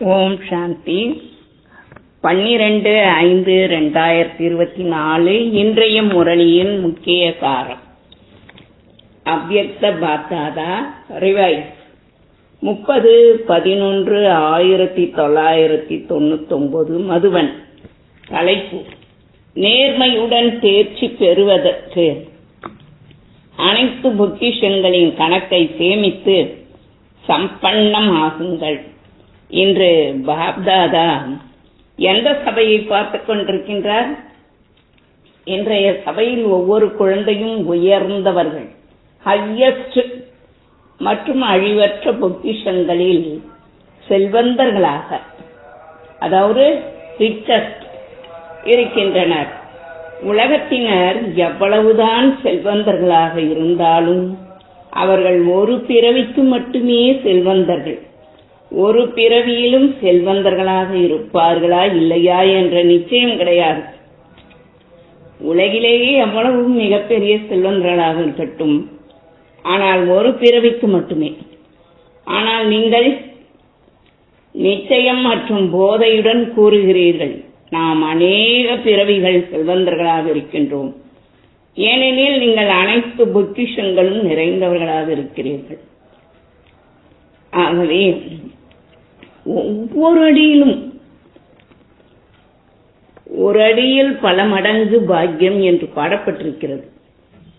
ஓம் சாந்தி. பன்னிரண்டு ஐந்து ரெண்டாயிரத்தி இருபத்தி நாலு இன்றைய முரளியின் முக்கிய காரம். அவ்வக்த பாத்தாதா ரிவைஸ். முப்பது பதினொன்று ஆயிரத்தி தொள்ளாயிரத்தி தொண்ணூத்தொன்பது மதுவன். தலைப்பு. நேர்மையுடன் தேர்ச்சி பெறுவதற்கு. அனைத்து பொக்கிஷங்களின் கணக்கை சேமித்து சம்பன்னம் ஆகுங்கள். இன்று பாப்தாதா எந்த சபையை பார்த்து கொண்டிருக்கின்றார்? இன்றைய சபையில் ஒவ்வொரு குழந்தையும் உயர்ந்தவர்கள் ஹையஸ்ட் மற்றும் அழிவற்ற பொக்கிஷங்களில் செல்வந்தர்களாக அதாவது ரிச்சஸ்ட் இருக்கின்றனர். உலகத்தினர் எவ்வளவுதான் செல்வந்தர்களாக இருந்தாலும் அவர்கள் ஒரு பிறவிக்கு மட்டுமே செல்வந்தர்கள். ஒரு பிறவியிலும் செல்வந்தர்களாக இருப்பார்களா இல்லையா என்ற நிச்சயம் கிடையாது. உலகிலேயே எவ்வளவு மிகப்பெரிய செல்வந்தர்களாக இருக்கட்டும். ஆனால் ஒரு பிறவிக்கு மட்டுமே. ஆனால் நீங்கள் நிச்சயம் மற்றும் போதையுடன் கூறுகிறீர்கள். நாம் அநேக பிறவிகள் செல்வந்தர்களாக இருக்கின்றோம். ஏனெனில் நீங்கள் அனைத்து பொக்கிஷங்களும் நிறைந்தவர்களாக இருக்கிறீர்கள். ஆகவே ஒவ்வொரு அடியிலும் ஒரு அடியில் பல மடங்கு பாக்கியம் என்று பாடப்பட்டிருக்கிறது.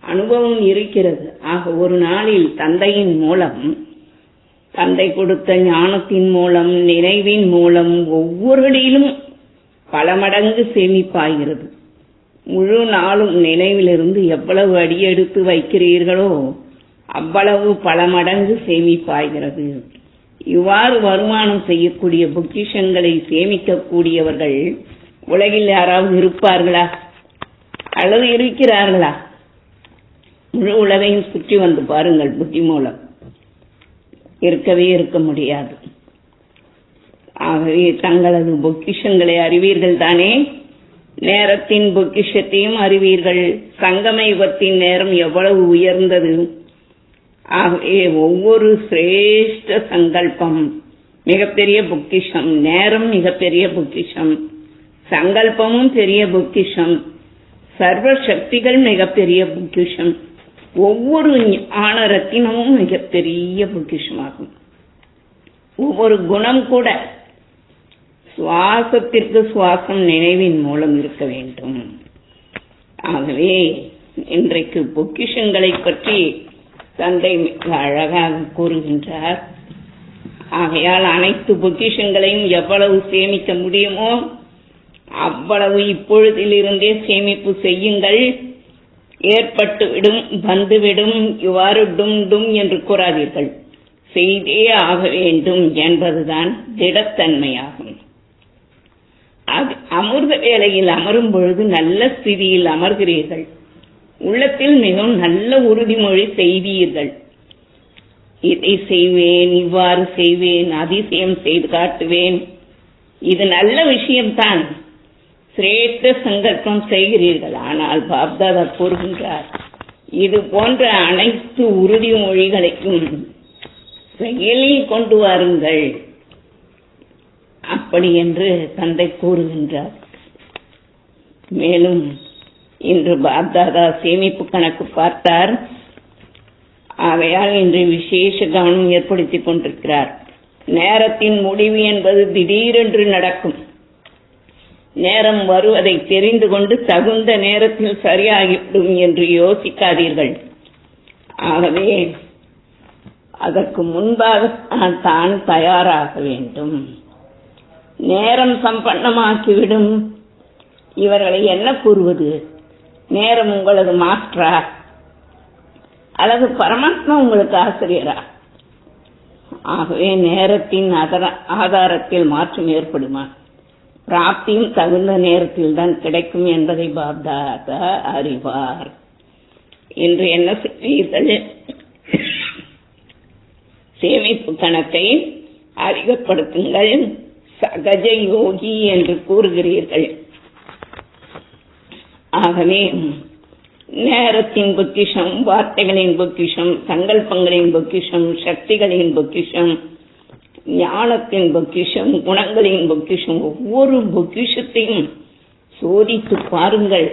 அனுபவம் இருக்கிறது. ஆக ஒரு நாளில் தந்தையின் மூலம் தந்தை கொடுத்த ஞானத்தின் மூலம் நினைவின் மூலம் ஒவ்வொரு அடியிலும் பல மடங்கு சேமிப்பாகிறது. முழு நாளும் நினைவிலிருந்து எவ்வளவு அடி எடுத்து வைக்கிறீர்களோ அவ்வளவு பல மடங்கு சேமிப்பாகிறது. இவ்வாறு வருமானம் செய்யக்கூடிய பொக்கிஷங்களை சேமிக்கக்கூடியவர்கள் உலகில் யாராவது இருப்பார்களா? அல்லது இருக்கிறார்களா? முழு உலகையும் சுற்றி வந்து பாருங்கள் புத்தி மூலம். இருக்கவே இருக்க முடியாது. ஆகவே தங்களது பொக்கிஷங்களை அறிவீர்கள் தானே? நேரத்தின் பொக்கிஷத்தையும் அறிவீர்கள். சங்கம யுகத்தின் நேரம் எவ்வளவு உயர்ந்தது? ஆகவே ஒவ்வொரு சிரேஷ்ட சங்கல்பம் மிகப்பெரிய புக்கிஷம் நேரம் மிகப்பெரிய புக்கிஷம் சங்கல்பமும் பெரிய புக்கிஷம் சர்வ சக்திகள் மிகப்பெரிய புக்கிஷம் ஒவ்வொரு ஞான ரத்தினமும் மிகப்பெரிய பொக்கிஷமாகும். ஒவ்வொரு குணம் கூட சுவாசத்திற்கு சுவாசம் நினைவின் மூலம் இருக்க வேண்டும். ஆகவே இன்றைக்கு பொக்கிஷங்களை பற்றி தந்தை மிக அழகாக கூறுகின்றார். ஆகையால் அனைத்து பொக்கிஷங்களையும் எவ்வளவு சேமிக்க முடியுமோ அவ்வளவு இப்பொழுதிலிருந்தே சேமிப்பு செய்யுங்கள். ஏற்பட்டுவிடும் வந்துவிடும் இவ்வாறு டும் டும் என்று கூறாதீர்கள். செய்தே ஆக வேண்டும் என்பதுதான் திடத்தன்மையாகும். அமிர்த வேலையில் அமரும் பொழுது நல்ல ஸ்திதியில் அமர்கிறீர்கள். உள்ளத்தில் மிகவும் நல்ல உறுதிமொழி செய்வீர்கள். இதை செய்வேன் இவ்வாறு செய்வேன் அதிசயம் செய்து காட்டுவேன். இது நல்ல விஷயம்தான். சிரேஷ்ட சங்கல்பம் செய்கிறீர்கள். ஆனால் பாப்தாதா கூறுகின்றார் இது போன்ற அனைத்து உறுதிமொழிகளையும் செயலில் கொண்டு வாருங்கள். அப்படி என்று தந்தை கூறுகின்றார். மேலும் இன்று பாப்தாதா சேமிப்பு கணக்கு பார்த்தார். ஆகையால் இன்று விசேஷ கவனம் ஏற்படுத்திக் கொண்டிருக்கிறார். நேரத்தின் முடிவு என்பது திடீரென்று நடக்கும். நேரம் வருவதை தெரிந்து கொண்டு தகுந்த நேரத்தில் சரியாகிவிடும் என்று யோசிக்காதீர்கள். ஆகவே அதற்கு முன்பாக தான் தயாராக வேண்டும். நேரம் சம்பன்னமாக்கிவிடும். இவர்களை என்ன கூறுவது? நேரம் உங்களது மாஸ்டரா அல்லது பரமாத்மா உங்களுக்கு ஆசிரியரா? ஆகவே நேரத்தின் ஆதாரத்தில் மாற்றம் ஏற்படுமா? பிராப்தியும் தகுந்த நேரத்தில் தான் கிடைக்கும் என்பதை பாப்தாதா அறிவார். இன்று என்ன செய்வீர்கள்? சேமிப்பு கணக்கை அதிகப்படுத்துங்கள். சகஜ யோகி என்று கூறுகிறீர்கள். ஆகவே நேரத்தின் பொக்கிஷம் வார்த்தைகளின் பொக்கிஷம் சங்கல்பங்களின் பொக்கிஷம் சக்திகளின் பொக்கிஷம் ஞானத்தின் பொக்கிஷம் குணங்களின் பொக்கிஷம் ஒவ்வொரு பொக்கிஷத்தையும் சோதித்து பாருங்கள்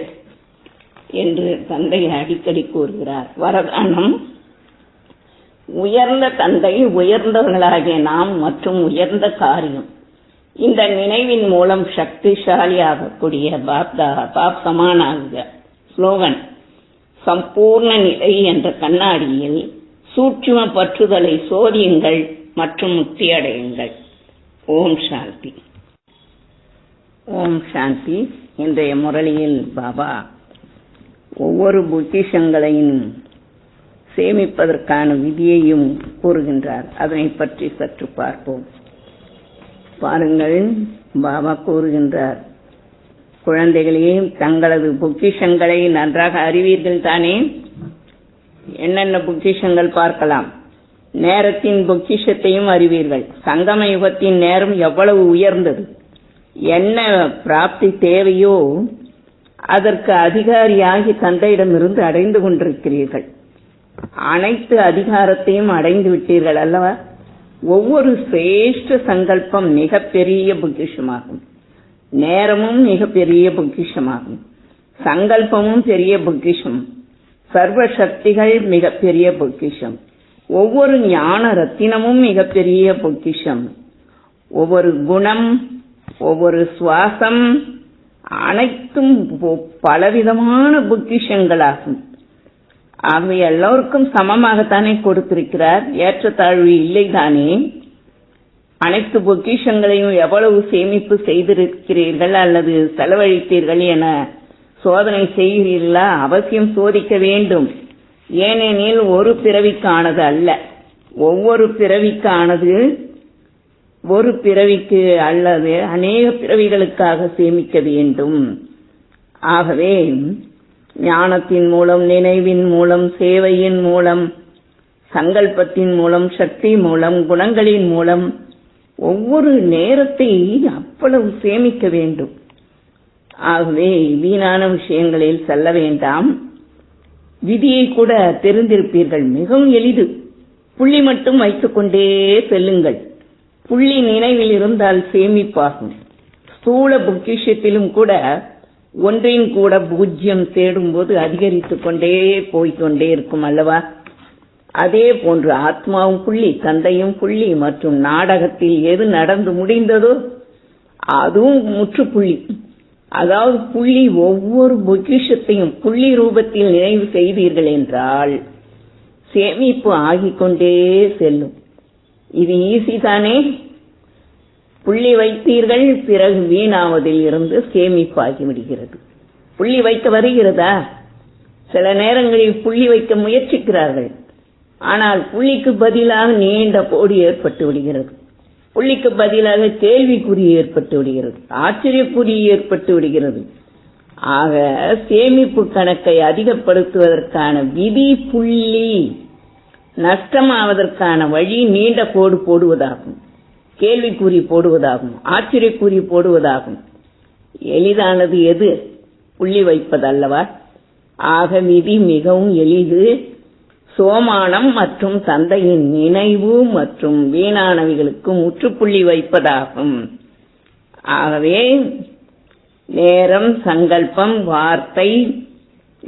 என்று தந்தை அடிக்கடி கூறுகிறார். வரதானம் உயர்ந்த தந்தை உயர்ந்தவர்களாகிய நாம் மற்றும் உயர்ந்த காரியம். இந்த நினைவின் மூலம் சக்திசாலியாகக்கூடிய பாப்தா பாப் சமானாக ஸ்லோகன் சம்பூர்ண நிலை என்ற கண்ணாடியில் சூட்சும பற்றுதலை சோதியுங்கள் மற்றும் முக்தி அடையுங்கள் ஓம் சாந்தி. ஓம் சாந்தி. இன்றைய முரளியில் பாபா ஒவ்வொரு பொக்கிஷங்களையும் சேமிப்பதற்கான விதியையும் கூறுகின்றார். அதனை பற்றி சற்று பார்ப்போம். பாருங்கள் பாபா கூறுகின்றார். குழந்தைகளே தங்களது பொக்கிஷங்களை நன்றாக அறிவீர்கள் தானே? என்னென்ன பொக்கிஷங்கள் பார்க்கலாம்? நேரத்தின் பொக்கிஷத்தையும் அறிவீர்கள். சங்கம யுகத்தின் நேரம் எவ்வளவு உயர்ந்தது? என்ன பிராப்தி தேவையோ அதற்கு அதிகாரியாகி தந்தையிடமிருந்து அடைந்து கொண்டிருக்கிறீர்கள். அனைத்து அதிகாரத்தையும் அடைந்து விட்டீர்கள் அல்லவா? ஒவ்வொரு சிரேஷ்ட சங்கல்பம் மிகப்பெரிய பொக்கிஷமாகும். நேரமும் மிகப்பெரிய பொக்கிஷமாகும். சங்கல்பமும் பெரிய பொக்கிஷம். சர்வ சக்திகள் மிகப்பெரிய பொக்கிஷம். ஒவ்வொரு ஞான ரத்தினமும் மிகப்பெரிய பொக்கிஷம். ஒவ்வொரு குணம் ஒவ்வொரு சுவாசம் அனைத்தும் பலவிதமான பொக்கிஷங்களாகும். ஆகவே எல்லோருக்கும் சமமாகத்தானே கொடுத்திருக்கிறார். ஏற்றத்தாழ்வு இல்லைதானே? அனைத்து பொக்கிஷங்களையும் எவ்வளவு சேமிப்பு செய்திருக்கிறீர்கள் அல்லது செலவழித்தீர்கள் என சோதனை செய்கிறீர்களா? அவசியம் சோதிக்க வேண்டும். ஏனெனில் ஒரு பிறவிக்கானது அல்ல. ஒவ்வொரு பிறவிக்கானது ஒரு பிறவிக்கு அல்லது அநேக பிறவிகளுக்காக சேமிக்க வேண்டும். ஆகவே ஞானத்தின் மூலம் நினைவின் மூலம் சேவையின் மூலம் சங்கல்பத்தின் மூலம் சக்தி மூலம் குணங்களின் மூலம் ஒவ்வொரு நேரத்தை அவ்வளவு சேமிக்க வேண்டும். ஆகவே வீணான விஷயங்களில் செல்ல வேண்டாம். விதியை கூட தெரிந்திருப்பீர்கள். மிகவும் எளிது. புள்ளி மட்டும் வைத்துக்கொண்டே செல்லுங்கள். புள்ளி நினைவில் இருந்தால் சேமிப்பாகும். ஸ்தூல பொக்கிஷத்திலும் கூட ஒன்றின் கூட பூஜ்யம் தேடும்போது அதிகரித்து கொண்டே போய்கொண்டே இருக்கும் அல்லவா? அதே போன்று ஆத்மாவும் புள்ளி தந்தையும் புள்ளி மற்றும் நாடகத்தில் எது நடந்து முடிந்ததோ அதுவும் முற்றுப்புள்ளி. அதாவது புள்ளி ஒவ்வொரு பொக்கிஷத்தையும் புள்ளி ரூபத்தில் நினைவு செய்தீர்கள் என்றால் சேமிப்பு ஆகிக்கொண்டே செல்லும். இது ஈஸி தானே? புள்ளி வைத்தீர்கள் பிறகு வீணாவதில் இருந்து சேமிப்பாகி விடுகிறது. புள்ளி வைக்க வருகிறதா? சில நேரங்களில் புள்ளி வைக்க முயற்சிக்கிறார்கள். ஆனால் புள்ளிக்கு பதிலாக நீண்ட போடி ஏற்பட்டு விடுகிறது. புள்ளிக்கு பதிலாக கேள்விக்குறி ஏற்பட்டு விடுகிறது. ஆச்சரியக்குறி ஏற்பட்டு விடுகிறது. ஆக சேமிப்பு கணக்கை அதிகப்படுத்துவதற்கான விதி புள்ளி நஷ்டமாவதற்கான வழி நீண்ட கோடு போடுவதாகும். கேள்விக்குறி போடுவதாகும் ஆச்சரியக்குறி போடுவதாகும். எளிதானது எது? புள்ளி வைப்பதல்லவா? ஆக விதி மிகவும் எளிது. சோமானம் மற்றும் தந்தையின் நினைவு மற்றும் வீணானவைகளுக்கு முற்றுப்புள்ளி வைப்பதாகும். ஆகவே நேரம் சங்கல்பம் வார்த்தை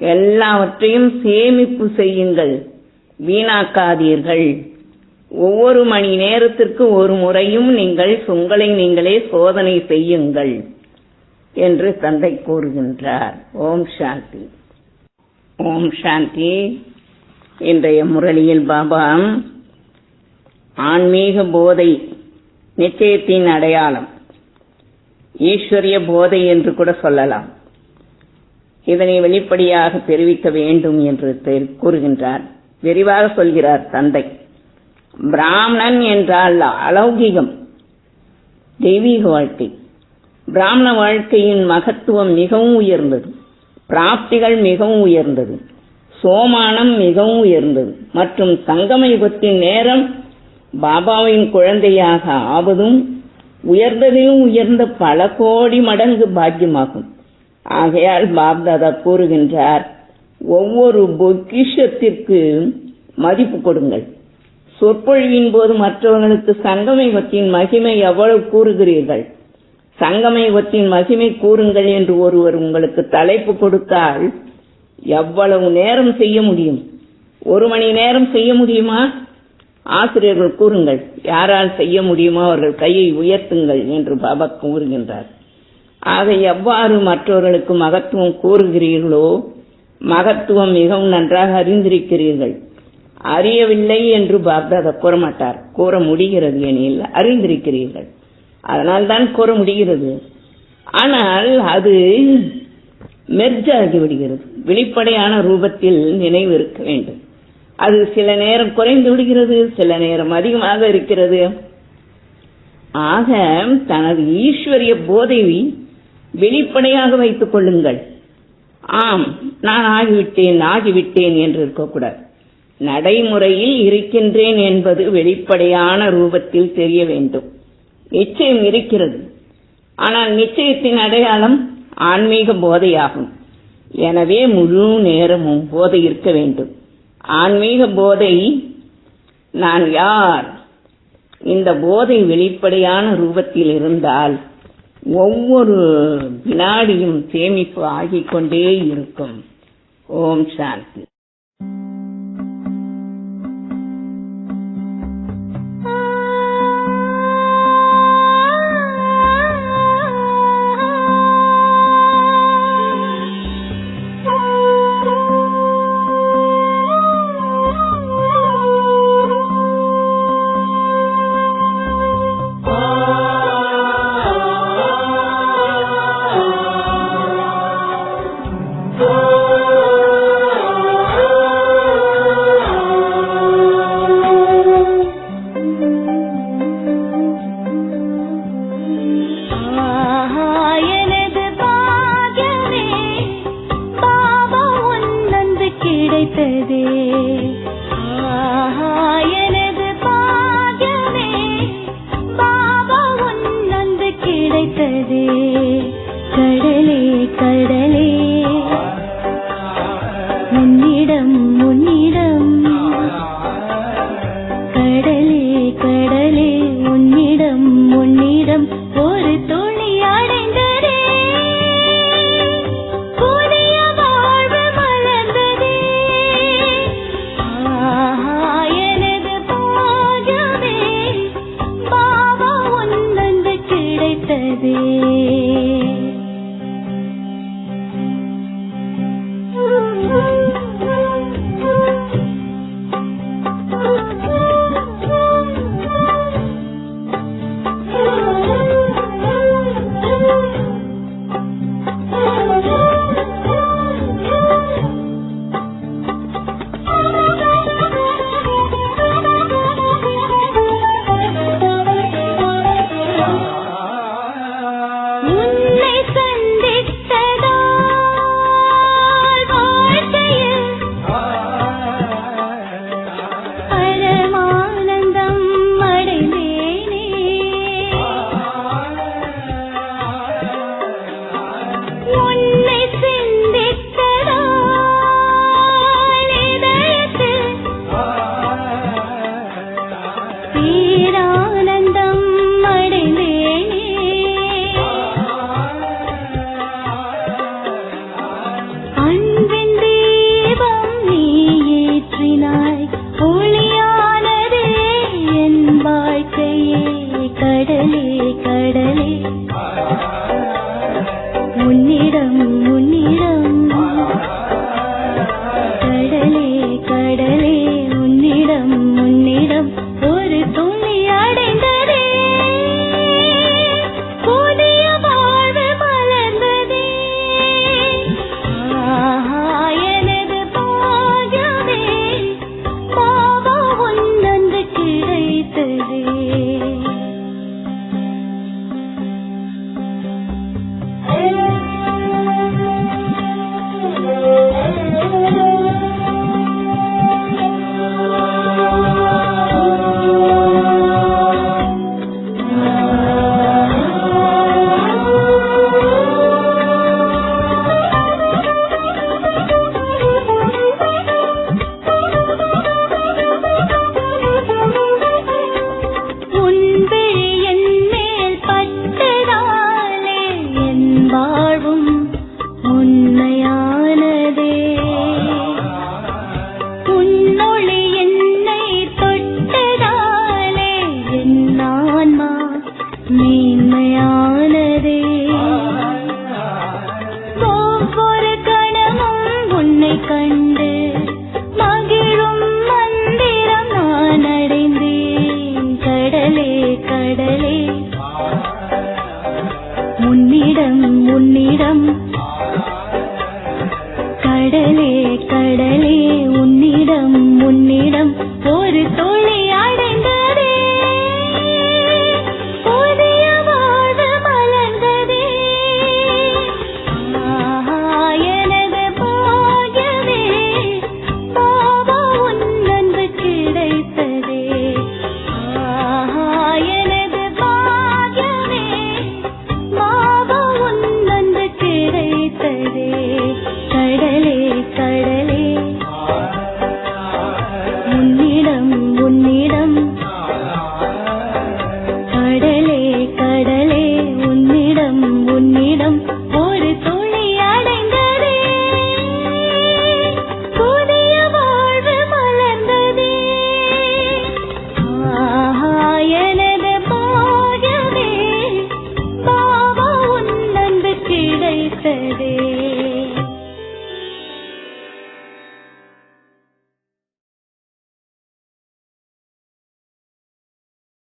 எல்லாவற்றையும் சேமிப்பு செய்யுங்கள். வீணாக்காதீர்கள். ஒவ்வொரு மணி நேரத்திற்கு ஒரு முறையும் நீங்கள் உங்களை நீங்களே சோதனை செய்யுங்கள் என்று தந்தை கூறுகின்றார். ஓம் சாந்தி. ஓம் சாந்தி. இன்றைய முரளியில் பாபா ஆன்மீக போதை நிச்சயத்தின் அடையாளம் ஈஸ்வரிய போதை என்று கூட சொல்லலாம். இதனை வெளிப்படையாக தெரிவிக்க வேண்டும் என்று கூறுகின்றார். விரிவாக சொல்கிறார் தந்தை. பிராமணன் என்றால் அலௌகிகம் தெய்வீக வாழ்க்கை. பிராமண வாழ்க்கையின் மகத்துவம் மிகவும் உயர்ந்தது. பிராப்திகள் மிகவும் உயர்ந்தது. சோமானம் மிகவும் உயர்ந்தது. மற்றும் சங்கம யுகத்தின் நேரம் பாபாவின் குழந்தையாக ஆவதும் உயர்ந்ததிலும் உயர்ந்த பல கோடி மடங்கு பாக்கியமாகும். ஆகையால் பாப்தாதா கூறுகின்றார் ஒவ்வொரு பொக்கிஷத்திற்கு மதிப்பு கொடுங்கள். சொற்பொழிவின் போது மற்றவர்களுக்கு சங்கமயுகத்தின் மகிமை எவ்வளவு கூறுகிறீர்கள்? சங்கமயுகத்தின் மகிமை கூறுங்கள் என்று ஒருவர் உங்களுக்கு தலைப்பு கொடுத்தால் எவ்வளவு நேரம் செய்ய முடியும்? ஒரு மணி நேரம் செய்ய முடியுமா? ஆசிரியர்கள் கூறுங்கள் யாரால் செய்ய முடியுமோ அவர்கள் கையை உயர்த்துங்கள் என்று பாபா கூறுகின்றார். ஆக எவ்வாறு மற்றவர்களுக்கு மகத்துவம் கூறுகிறீர்களோ மகத்துவம் மிகவும் நன்றாக அறிந்திருக்கிறீர்கள். அறியவில்லை என்று பாப்தாதா கூற மாட்டார் கூற முடிகிறது எனில் அறிந்திருக்கிறீர்கள். அதனால் தான் கூற முடிகிறது. ஆனால் அது மெர்ஜ் ஆகிவிடுகிறது வெளிப்படையான ரூபத்தில் நினைவு இருக்க வேண்டும். அது சில நேரம் குறைந்து விடுகிறது சில நேரம் அதிகமாக இருக்கிறது. ஆக தனது ஈஸ்வரிய போதை வெளிப்படையாக வைத்துக் கொள்ளுங்கள். ஆம் நான் ஆகிவிட்டேன் ஆகிவிட்டேன் என்று இருக்கக்கூடாது. நடைமுறையில் இருக்கின்றேன் என்பது வெளிப்படையான ரூபத்தில் தெரிய வேண்டும். நிச்சயம் இருக்கிறது. ஆனால் நிச்சயத்தின் அடையாளம் ஆன்மீக போதையாகும். எனவே முழு நேரமும் போதை இருக்க வேண்டும். ஆன்மீக போதை நான் யார்? இந்த போதை வெளிப்படையான ரூபத்தில் இருந்தால் ஒவ்வொரு வினாடியும் சேமிப்பு ஆகிக்கொண்டே இருக்கும். ஓம் சாந்தி. ದೇ